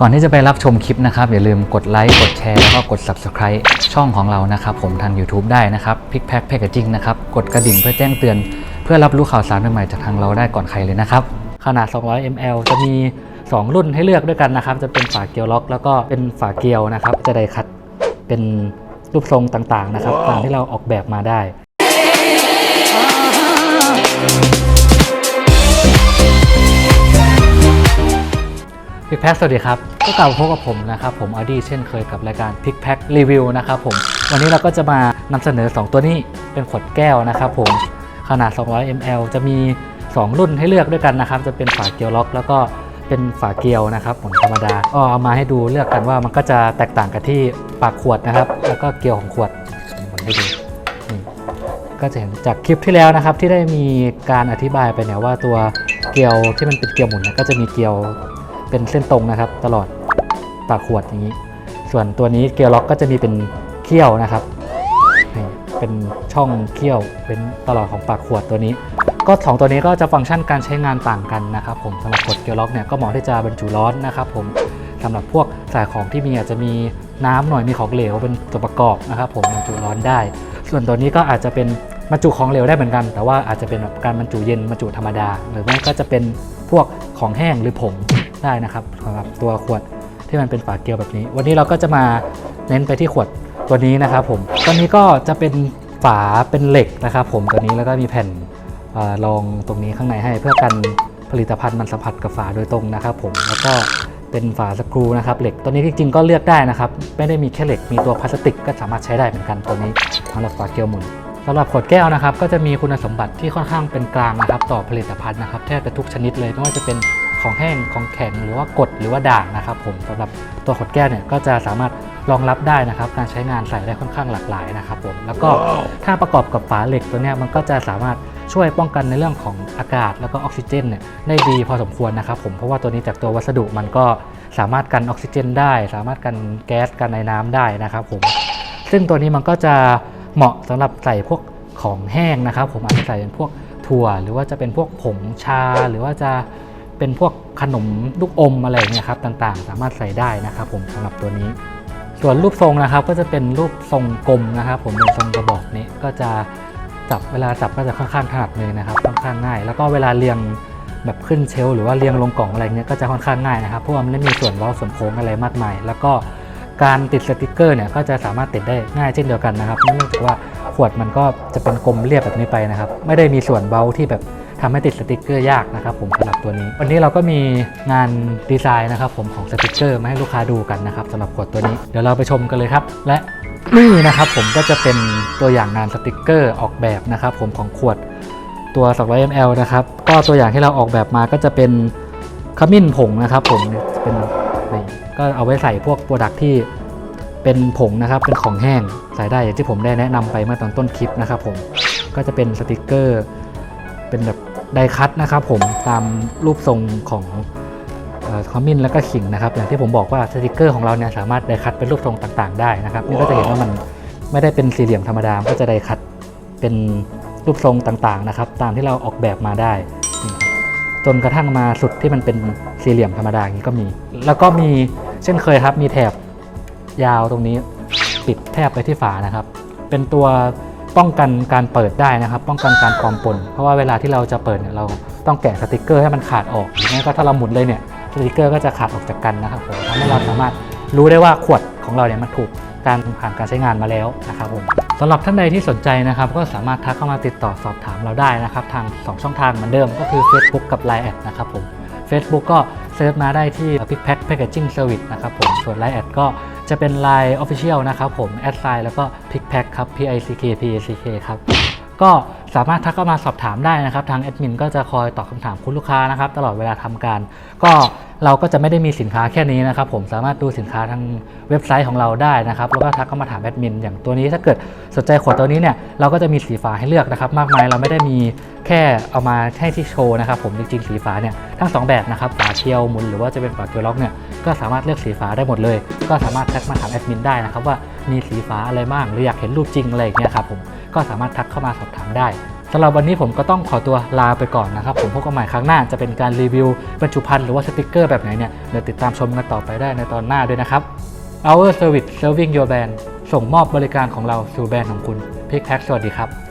ก่อนที่จะไปรับชมคลิปนะครับ อย่าลืมกดไลค์กดแชร์แล้วก็กด Subscribe ช่องของเรานะครับ ผมทาง YouTube ได้นะครับ Pick Pack Packaging นะครับ กดกระดิ่งเพื่อแจ้งเตือน เพื่อรับรู้ข่าวสารใหม่ๆจากทางเราได้ก่อนใครเลยนะครับ ขนาด 200 ml จะมี 2 รุ่นให้เลือกด้วยกันนะครับ จะเป็นฝาเกียวล็อก แล้วก็เป็นฝาเกียวนะครับ จะได้คัดเป็นรูปทรงต่างๆนะครับตามที่เราออกแบบมาได้ พิกแพ็กสวัสดีครับก็กลับมาพบกับผมนะครับผมอดีเช่นเคยกับรายการพิกแพ็กรีวิวนะครับผมวันนี้เราก็จะมานำเสนอ 2 ตัวนี้เป็นขวดแก้วนะครับผมขนาด 200 ml จะมี 2 รุ่นให้เลือกด้วยกันนะครับ จะเป็นฝาเกียวล็อกแล้วก็เป็นฝาเกียวนะครับผมธรรมดาก็เอามาให้ดูเลือกกันว่ามันก็จะแตกต่างกันที่ปากขวดนะครับ แล้วก็เกียวของขวดผมให้ดูนี่ก็จะเห็นจากคลิปที่แล้วนะครับที่ได้มีการอธิบายไปเนี่ยว่าตัวเกลียวที่มันเป็นเกลียวหมุนก็จะมีเกลียว เป็นเส้นตรงนะครับ ตลอดปากขวดอย่างนี้ ส่วนตัวนี้เกียวล็อกก็จะมีเป็นเขี้ยวนะครับ เป็นช่องเขี้ยวเป็นตลอดของปากขวดตัวนี้ ก็สองตัวนี้ก็จะฟังก์ชันการใช้งานต่างกันนะครับผมสำหรับขวดเกียวล็อกเนี่ยก็เหมาะที่จะบรรจุร้อนนะครับผมสำหรับพวกสายของที่มีอาจจะมีน้ำหน่อยมีของเหลวเป็นตัวประกอบนะครับผมบรรจุร้อนได้ ส่วนตัวนี้ก็อาจจะเป็นบรรจุของเหลวได้เหมือนกัน แต่ว่าอาจจะเป็นแบบการบรรจุเย็นบรรจุธรรมดา หรือไม่ก็จะเป็นพวกของแห้งหรือผง ได้นะครับสำหรับตัวขวดที่มันเป็นฝาเกลียวแบบนี้ วันนี้เราก็จะมาเน้นไปที่ขวดตัวนี้นะครับผมตัวนี้ก็จะเป็นฝาเป็นเหล็กนะครับผมตัวนี้แล้วก็มีแผ่นเออรองตรงนี้ข้างในให้ เพื่อกันผลิตภัณฑ์มันสัมผัสกับฝาโดยตรงนะครับผมแล้วก็เป็นฝาสกรูนะครับเหล็กตัวนี้จริงๆก็เลือกได้นะครับ ไม่ได้มีแค่เหล็กมีตัวพลาสติกก็สามารถใช้ได้เหมือนกันตัวนี้สำหรับฝาเกลียวหมุนสำหรับขวดแก้วนะครับ ก็จะมีคุณสมบัติที่ค่อนข้างเป็นกลางนะครับ ต่อผลิตภัณฑ์นะครับแทบจะทุกชนิดเลยไม่ว่าจะเป็น ของแห้งของแข็งหรือว่ากรดหรือว่าด่างนะครับผมสำหรับตัวขวดแก้วเนี่ยก็จะสามารถรองรับได้นะครับ การใช้งานใส่ได้ค่อนข้างหลากหลายนะครับผมแล้วก็ถ้าประกอบกับฝาเหล็กตัวเนี้ยมันก็จะสามารถช่วยป้องกันในเรื่องของอากาศแล้วก็ออกซิเจนเนี่ยได้ดีพอสมควรนะครับผมเพราะว่าตัวนี้จากตัววัสดุมันก็สามารถกันออกซิเจน ได้ สามารถกันแก๊สกันในน้ำได้นะครับผมซึ่งตัวนี้มันก็จะเหมาะสำหรับใส่พวกของแห้งนะครับ ผมอาจจะใส่เป็นพวกถั่วหรือว่าจะเป็นพวกผงชาหรือว่าจะ เป็นพวกขนมลูกอมอะไรเงี้ยครับต่างๆ สามารถใส่ได้นะครับผมสำหรับตัวนี้ ส่วนรูปทรงนะครับก็จะเป็นรูปทรงกลมนะครับ ผมเป็นทรงกระบอกนี้ก็จะจับเวลาจับก็จะค่อนข้างถนัดมือนะครับค่อนข้างง่าย แล้วก็เวลาเรียงแบบขึ้นเชลฟ์หรือว่าเรียงลงกล่องอะไรเงี้ยก็จะค่อนข้างง่ายนะครับเพราะว่ามันไม่มีส่วนเว้าส่วนโค้งอะไรมากมาย แล้วก็การติดสติกเกอร์เนี่ยก็จะสามารถติดได้ง่ายเช่นเดียวกันนะครับเนื่องจากว่าขวดมันก็จะเป็นกลมเรียบแบบนี้ไปนะครับ ไม่ได้มีส่วนเว้าที่แบบ ทำให้ติดสติกเกอร์ยากนะครับผมสำหรับตัวนี้ วันนี้เราก็มีงานดีไซน์นะครับผมของสติกเกอร์มาให้ลูกค้าดูกันนะครับสำหรับขวดตัวนี้ เดี๋ยวเราไปชมกันเลยครับ และนี่นะครับผมก็จะเป็นตัวอย่างงานสติกเกอร์ออกแบบนะครับผมของขวดตัว 200 ml นะครับ ก็ตัวอย่างที่เราออกแบบมาก็จะเป็นขมิ้นผงนะครับผมเป็นก็เอาไว้ใส่พวกโปรดักที่เป็นผงนะครับ เป็นของแห้งใส่ได้อย่างที่ผมได้แนะนำไปเมื่อตอนต้นคลิปนะครับผมก็จะเป็นสติกเกอร์ เป็นแบบไดคัตนะครับผมตามรูปทรงของเอ่อขมิ้นแล้วก็ขิงนะครับอย่างที่ผมบอกว่าสติกเกอร์ของเราเนี่ยสามารถไดคัตเป็นรูปทรงต่างๆ ได้นะครับนี่ก็จะเห็นว่ามันไม่ได้เป็นสี่เหลี่ยมธรรมดามันก็จะไดคัตเป็นรูปทรงต่างๆนะครับตามที่เราออกแบบมาได้นี่ครับจนกระทั่งมาสุดที่มันเป็นสี่เหลี่ยมธรรมดาอย่างนี้ก็มี แล้วก็มีเช่นเคยครับมีแถบยาวตรงนี้ ปิดแทบไปที่ฝานะครับ เป็นตัว ป้องกันการเปิดได้นะครับ ป้องกันการปลอมปน เพราะว่าเวลาที่เราจะเปิดเนี่ยเราต้องแกะสติกเกอร์ให้มันขาดออกหรือไม่ก็ถ้าเราหมุนเลยเนี่ยสติกเกอร์ก็จะขาดออกจากกันนะครับผมทำให้เราสามารถรู้ได้ว่าขวดของเราเนี่ยมันถูกการผ่านการใช้งานมาแล้วนะครับผมสำหรับท่านใดที่สนใจนะครับ ก็สามารถทักเข้ามาติดต่อสอบถามเราได้นะครับ ทาง 2 ช่องทางเหมือนเดิมก็คือ Facebook กับ Line แอดนะครับผม Facebook ก็เซิร์ชมาได้ที่ Pick Pack Packaging Service นะครับผมส่วน Line แอดก็ จะเป็น Line Official นะครับผมแอดไซน์แล้วก็ Pick Pack ครับ P I C K P A C K ครับ ก็ สามารถทักเข้ามาสอบถามได้นะครับ ทางแอดมินก็จะคอยตอบคำถามคุณลูกค้านะครับ ตลอดเวลาทำการ ก็เราก็จะไม่ได้มีสินค้าแค่นี้นะครับ ผมสามารถดูสินค้าทางเว็บไซต์ของเราได้นะครับ แล้วก็ทักเข้ามาถามแอดมินอย่างตัวนี้ถ้าเกิดสนใจขวดตัวนี้เนี่ยเราก็จะมีสีฝาให้เลือกนะครับ มากมายเราไม่ได้มีแค่เอามาให้ที่โชว์นะครับผมจริงๆสีฝาเนี่ยทั้งสองแบบนะครับฝาเคียวหมุนหรือว่าจะเป็นฝาเกียวล็อกเนี่ยก็สามารถเลือกสีฝาได้หมดเลย ก็สามารถทักมาถามแอดมินได้นะครับว่ามีสีฝาอะไรบ้างหรืออยากเห็นรูปจริงอะไรอย่างเงี้ยครับผม ก็สามารถทักเข้ามาสอบถามได้สำหรับวันนี้ผมก็ต้องขอตัวลาไปก่อนนะครับ ผมพบกันใหม่ครั้งหน้าจะเป็นการรีวิวบรรจุภัณฑ์หรือว่าสติกเกอร์แบบไหนเนี่ยเดี๋ยวติดตามชมกันต่อไปได้ในตอนหน้าด้วยนะครับ Our Service Serving Your Brand ส่งมอบบริการของเราสู่แบรนด์ของคุณพิกแพ็กสวัสดีครับ